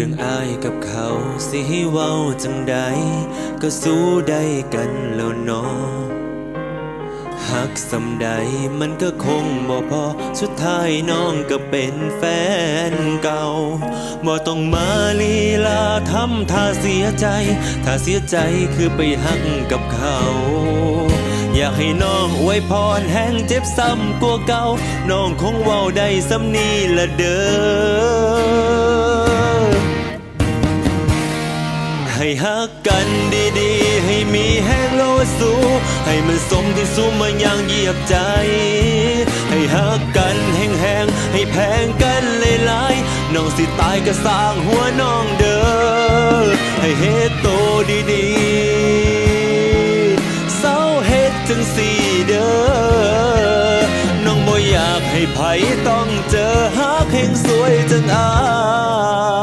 เรื่องอายกับเขาสิให้เว้าจังใดก็สู้ได้กันแล้วเนาะหักสำใดมันก็คงบ่พอสุดท้ายน้องก็เป็นแฟนเก่าบ่ต้องมาลีลาทำท่าเสียใจ ถ้าเสียใจคือไปหักกับเขาอยากให้น้องอวยพรแห้งเจ็บซ้ำกว่าเก่า น้องคงเว้าได้ซ้ำนี้ละเด้อ ให้ฮักกันดีๆ ให้มีแห้งโลดสู้ให้มันสมที่สู้มาอย่างเหยียบใจ ให้ฮักกันแห้งๆ ให้แพงกันหลายๆ น้องสิตายก็สร้างหัวน้องเด้อ ให้เฮ็ดโตดีๆเศร้าเฮ็ดจังสีเด้อ น้องบ่อยากให้ไผต้องเจอฮักแห่งสวยจังอา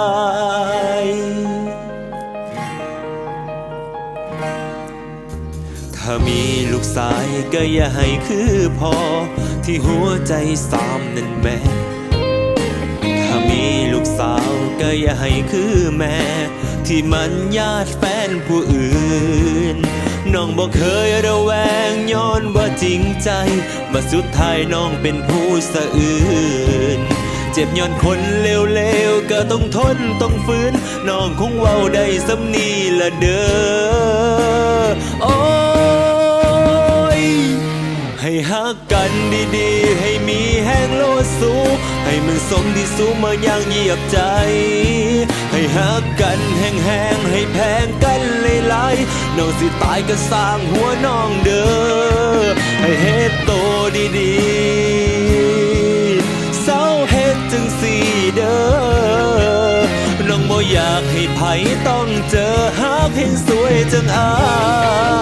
มีลูกสายก็อย่าให้คือพอ ที่หัวใจสามนั่นแม่ถ้ามีลูกสาวก็อย่าให้คือแม่ ที่มันญาติแฟนผู้อื่น น้องบอกเคยระแวงย้อนว่าจริงใจ มาสุดท้ายน้องเป็นผู้สะอื่นเจ็บย้อนคนเลวๆ ก็ต้องทนต้องฝืนน้องคงเว้าได้สำนีละเด้อโอ้ กกันดีๆ ให้มีแห้งโลดสูให้มันสมที่สูมาอย่างเหยียบใจ ให้ฮักกันแห้งๆให้แพงกันหลายๆน้องสิตายก็สร้างหัวน้องเด้อให้เฮ็ดโตดีๆเศร้าเฮ็ดจังสีเด้อน้องบ่อยากให้ไผต้องเจอหากเพียงสวยจังอาย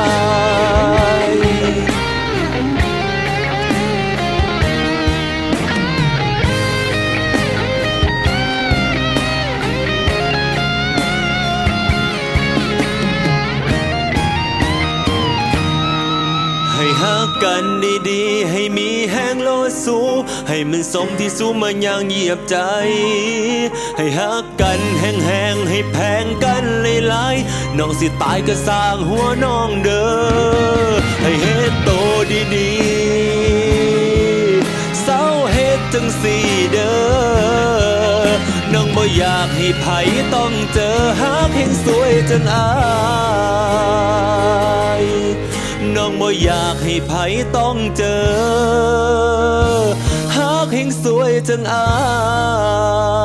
กันดีๆ ให้มีแห้งโลสูให้มันสมที่สูมาอย่างเหยียบใจ ให้ฮักกันแห้งๆให้แพงกันหลายๆน้องสิตายก็สร้างหัวน้องเด้อให้เฮ็ดโตดีๆเศร้าเฮ็ดจังสีเด้อน้องบ่อยากให้ไผต้องเจอหาเพียงสวยจังอาย น้องบ่อยากให้ไผต้องเจอหากเฮงสวยจังอา